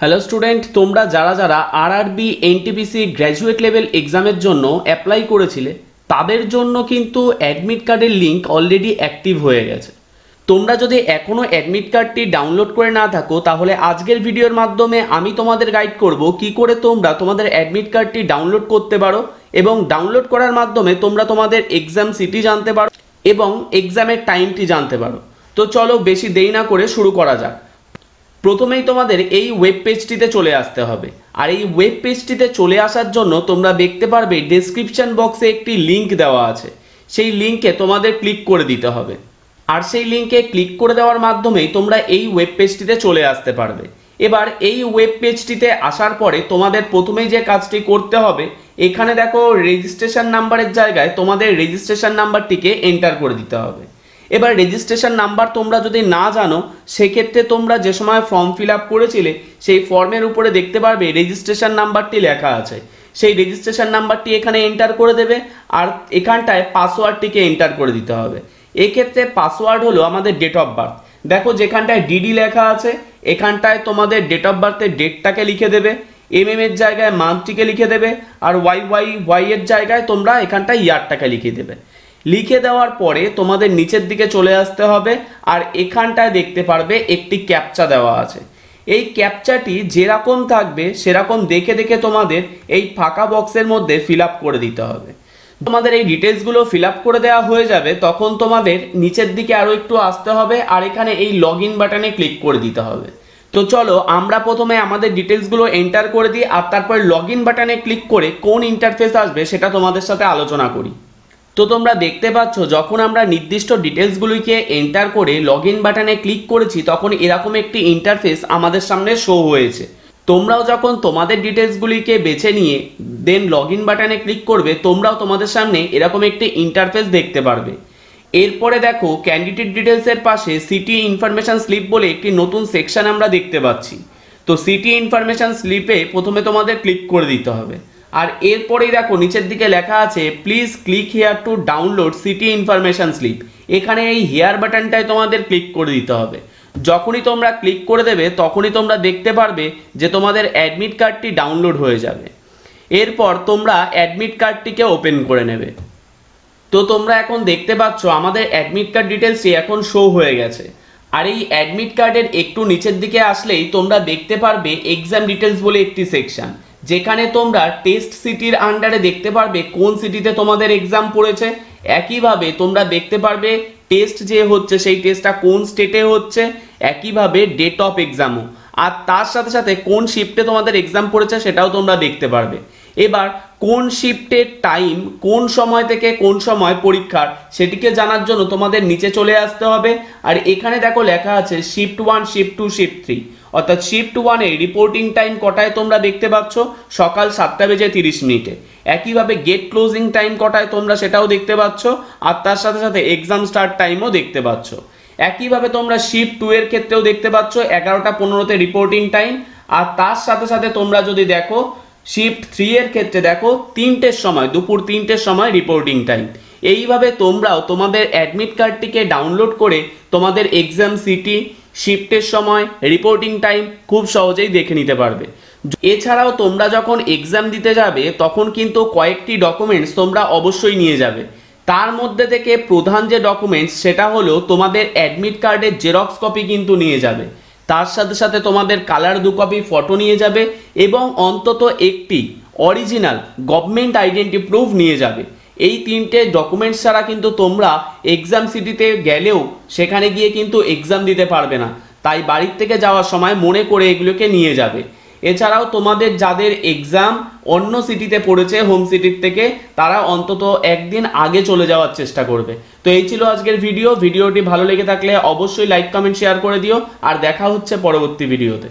Hello student তোমরা যারা যারা আরআরবি এনটিপিসি গ্র্যাজুয়েট লেভেল এক্সামের জন্য অ্যাপ্লাই করেছিলে, তাদের জন্য কিন্তু অ্যাডমিট কার্ডের লিঙ্ক অলরেডি অ্যাক্টিভ হয়ে গেছে। তোমরা যদি এখনও অ্যাডমিট কার্ডটি ডাউনলোড করে না থাকো, তাহলে আজকের ভিডিওর মাধ্যমে আমি তোমাদের গাইড করব কি করে তোমরা তোমাদের অ্যাডমিট কার্ডটি ডাউনলোড করতে পারো এবং ডাউনলোড করার মাধ্যমে তোমরা তোমাদের এক্সাম সিটি জানতে পারো এবং এক্সামের টাইমটি জানতে পারো। তো চলো বেশি দেরি না করে শুরু করা যাক। প্রথমেই তোমাদের এই ওয়েব পেজটিতে চলে আসতে হবে। আর এই ওয়েব পেজটিতে চলে আসার জন্য তোমরা দেখতে পারবে ডেসক্রিপশন বক্সে একটি লিংক দেওয়া আছে। সেই লিঙ্কে তোমাদের ক্লিক করে দিতে হবে। আর সেই লিঙ্কে ক্লিক করে দেওয়ার মাধ্যমেই তোমরা এই ওয়েব পেজটিতে চলে আসতে পারবে। এবার এই ওয়েব পেজটিতে আসার পরে তোমাদের প্রথমেই যে কাজটি করতে হবে, এখানে দেখো রেজিস্ট্রেশন নাম্বারের জায়গায় তোমাদের রেজিস্ট্রেশন নাম্বারটিকে এন্টার করে দিতে হবে। এবার রেজিস্ট্রেশন নাম্বার তোমরা যদি না জানো, সেক্ষেত্রে তোমরা যে সময় ফর্ম ফিল আপ করেছিলে, সেই ফর্মের উপরে দেখতে পারবে রেজিস্ট্রেশন নাম্বারটি লেখা আছে। সেই রেজিস্ট্রেশন নাম্বারটি এখানে এন্টার করে দেবে, আর এখানটায় পাসওয়ার্ডটিকে এন্টার করে দিতে হবে। এক্ষেত্রে পাসওয়ার্ড হলো আমাদের ডেট অফ বার্থ দেখো যেখানটায় ডিডি লেখা আছে, এখানটায় তোমাদের ডেট অফ বার্থের ডেটটাকে লিখে দেবে এম এম এর জায়গায় মান্থটিকে লিখে দেবে, আর ওয়াই ওয়াই ওয়াই এর জায়গায় তোমরা এখানটায় ইয়ারটাকে লিখে দেবে। লিখে দেওয়ার পরে তোমাদের নিচের দিকে চলে আসতে হবে আর এখানটায় দেখতে পারবে একটি ক্যাপচা দেওয়া আছে। এই ক্যাপচাটি যেরকম থাকবে, সেরকম দেখে দেখে তোমাদের এই ফাঁকা বক্সের মধ্যে ফিল করে দিতে হবে। তোমাদের এই ডিটেলসগুলো ফিল করে দেওয়া হয়ে যাবে, তখন তোমাদের নিচের দিকে আরও একটু আসতে হবে আর এখানে এই লগ বাটনে ক্লিক করে দিতে হবে। তো চলো, আমরা প্রথমে আমাদের ডিটেলসগুলো এন্টার করে দিই আর তারপর লগ বাটনে ক্লিক করে কোন ইন্টারফেস আসবে সেটা তোমাদের সাথে আলোচনা করি। তো তোমরা দেখতে পাচ্ছ, যখন আমরা নির্দিষ্ট ডিটেলসগুলিকে এন্টার করে লগ ইন বাটনে ক্লিক করেছি, তখন এরকম একটি ইন্টারফেস আমাদের সামনে শো হয়েছে। তোমরাও যখন তোমাদের ডিটেলসগুলিকে বেছে নিয়ে দেন লগ ইন বাটনে ক্লিক করবে, তোমরাও তোমাদের সামনে এরকম একটি ইন্টারফেস দেখতে পারবে। এরপরে দেখো ক্যান্ডিডেট ডিটেলসের পাশে সিটি ইনফরমেশন স্লিপ বলে একটি নতুন সেকশন আমরা দেখতে পাচ্ছি। তো সিটি ইনফরমেশন স্লিপে প্রথমে তোমাদের ক্লিক করে দিতে হবে। আর এরপরেই দেখো, নিচের দিকে লেখা আছে please click here to download city information slip এখানে এই হেয়ার বাটনটায় তোমাদের ক্লিক করে দিতে হবে। যখনই তোমরা ক্লিক করে দেবে, তখনই তোমরা দেখতে পারবে যে তোমাদের অ্যাডমিট কার্ডটি ডাউনলোড হয়ে যাবে। এরপর তোমরা অ্যাডমিট কার্ডটিকে ওপেন করে নেবে। তো তোমরা এখন দেখতে পাচ্ছ, আমাদের অ্যাডমিট কার্ড ডিটেলসটি এখন শো হয়ে গেছে। আর এই অ্যাডমিট কার্ডের একটু নিচের দিকে আসলেই তোমরা দেখতে পারবে এক্সাম ডিটেলস বলে একটি সেকশন যেখানে তোমরা টেস্ট সিটির আন্ডারে দেখতে পারবে কোন সিটিতে তোমাদের এক্সাম পড়েছে। একইভাবে তোমরা দেখতে পারবে টেস্ট যে হচ্ছে, সেই টেস্টটা কোন স্টেটে হচ্ছে, একইভাবে ডেট অফ এক্সামও আর তার সাথে সাথে কোন শিফটে তোমাদের এক্সাম পড়েছে সেটাও তোমরা দেখতে পারবে। এবার কোন শিফটের টাইম, কোন সময় থেকে কোন সময় পরীক্ষার, সেটিকে জানার জন্য তোমাদের নিচে চলে আসতে হবে। আর এখানে দেখো লেখা আছে shift one, shift two, shift three. অর্থাৎ শিফট ওয়ানে রিপোর্টিং টাইম কটায় তোমরা দেখতে পাচ্ছ? সকাল সাতটা বেজে তিরিশ মিনিটে। একইভাবে গেট ক্লোজিং টাইম কটায় তোমরা সেটাও দেখতে পাচ্ছ, আর তার সাথে সাথে এক্সাম স্টার্ট টাইমও দেখতে পাচ্ছ। একইভাবে তোমরা শিফট টু এর ক্ষেত্রেও দেখতে পাচ্ছ, এগারোটা পনেরোতে রিপোর্টিং টাইম। আর তার সাথে সাথে তোমরা যদি দেখো শিফট থ্রি এর ক্ষেত্রে দেখো তিনটের সময়, দুপুর তিনটের সময় রিপোর্টিং টাইম এইভাবে তোমরাও তোমাদের অ্যাডমিট কার্ডটিকে ডাউনলোড করে তোমাদের এক্সাম সিটি শিফটের সময় রিপোর্টিং টাইম খুব সহজেই দেখে নিতে পারবে। এছাড়াও তোমরা যখন এক্সাম দিতে যাবে, তখন কিন্তু কয়েকটি ডকুমেন্টস তোমরা অবশ্যই নিয়ে যাবে। তার মধ্যে থেকে প্রধান যে ডকুমেন্টস সেটা হলো তোমাদের অ্যাডমিট কার্ডের জেরক্স কপি কিন্তু নিয়ে যাবে। তার সাথে সাথে তোমাদের কালার দু কপি ফটো নিয়ে যাবে এবং অন্তত একটি অরিজিনাল গভর্নমেন্ট আইডেন্টি প্রুফ নিয়ে যাবে। এই তিনটে ডকুমেন্টস ছাড়া কিন্তু তোমরা এক্সাম সিটিতে গেলেও সেখানে গিয়ে কিন্তু এক্সাম দিতে পারবে না। তাই বাড়ির থেকে যাওয়ার সময় মনে করে এগুলোকে নিয়ে যাবে। এছাড়াও তোমাদের যাদের এক্সাম অন্য সিটিতে পড়েছে হোম সিটির থেকে, তারা অন্তত একদিন আগে চলে যাওয়ার চেষ্টা করবে। তো এই ছিল আজকের ভিডিও ভিডিওটি ভালো লেগে থাকলে অবশ্যই লাইক কমেন্ট শেয়ার করে দিও। আর দেখা হচ্ছে পরবর্তী ভিডিওতে